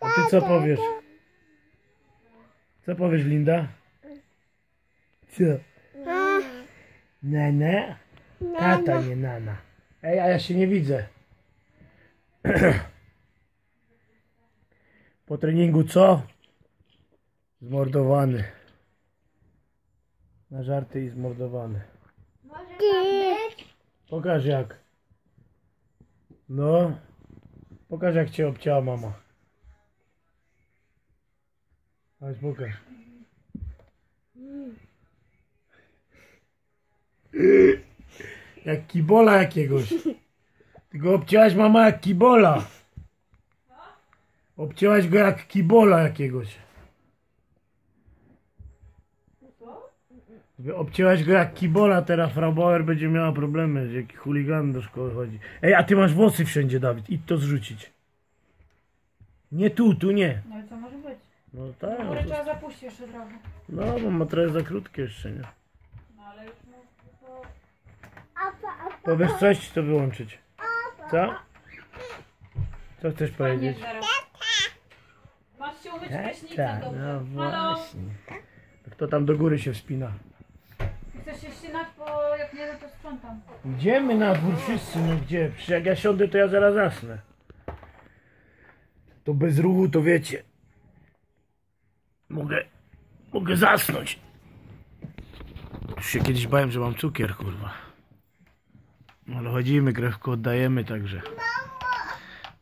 A ty co powiesz? Co powiesz, Linda? Co? Nene? Tata, nie nana. Ej, a ja się nie widzę. Po treningu co? Zmordowany. Na żarty i zmordowany. Pokaż jak. No. Pokaż jak cię obcięła mama. Chodź pokaż. Jak kibola jakiegoś. Ty go obcięłaś mama jak kibola. Obcięłaś go jak kibola jakiegoś. Obcięłaś go jak kibola, teraz Frau Bauer będzie miała problemy, że jaki chuligan do szkoły chodzi. Ej, a ty masz włosy wszędzie, Dawid, idź to zrzucić. Nie tu, tu nie. No i co może być? No tak, Może no, trzeba zapuścić jeszcze trochę. no bo ma trochę za krótkie jeszcze, nie? No ale już mu to... Powiesz coś, to wyłączyć. Co? Co chcesz powiedzieć? Masz się umyć prysznicem Tak, dobrze. no Halo? właśnie. Kto tam do góry się wspina? Się ścinać, bo jak nie, no to sprzątam. Idziemy na dwór wszyscy, no gdzie? Przecież jak ja siądę, to ja zaraz zasnę. To bez ruchu, to wiecie. Mogę, mogę zasnąć. Już się kiedyś bałem, że mam cukier, kurwa. Ale chodzimy, krewko oddajemy, także.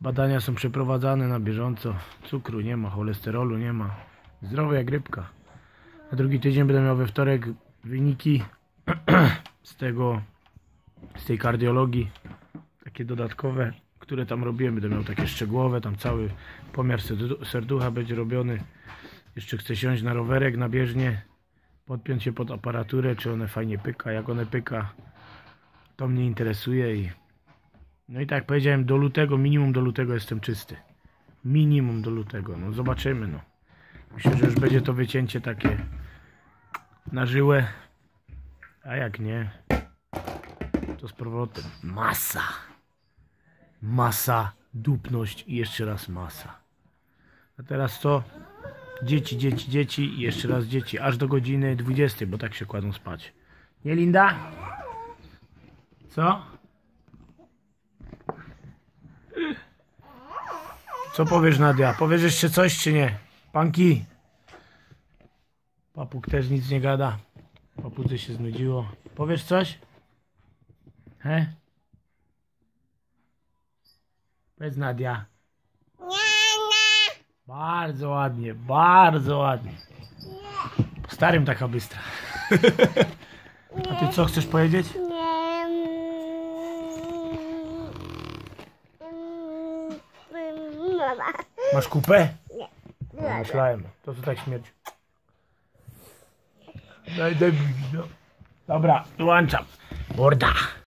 Badania są przeprowadzane na bieżąco. Cukru nie ma, cholesterolu nie ma. Zdrowy jak rybka. Na drugi tydzień będę miał we wtorek wyniki z tego, z tej kardiologii. Takie dodatkowe, które tam robiłem. Będę miał takie szczegółowe, tam cały pomiar serdu- serducha będzie robiony. Jeszcze chcę siąść na rowerek na bieżnie, podpiąć się pod aparaturę, czy one fajnie pyka. Jak one pyka, to mnie interesuje i no i tak powiedziałem, do lutego, minimum do lutego jestem czysty. Minimum do lutego. No zobaczymy, no. Myślę, że już będzie to wycięcie takie na żyłę. A jak nie, to z powrotem masa. Masa, dupność i jeszcze raz masa. A teraz co? Dzieci, dzieci, dzieci i jeszcze raz dzieci. Aż do godziny 20, bo tak się kładą spać. Nie, Linda? Co? Co powiesz, Nadia? Powiesz jeszcze coś, czy nie? Panki? Papuk też nic nie gada. Papudze się znudziło. Powiesz coś? He? Powiedz Nadia. Bardzo ładnie, bardzo ładnie. Po starym taka bystra. A ty co chcesz powiedzieć? Masz kupę? No, myślałem. To co tak śmierci. Daj, daj, no. Dobra, wyłączam. Morda.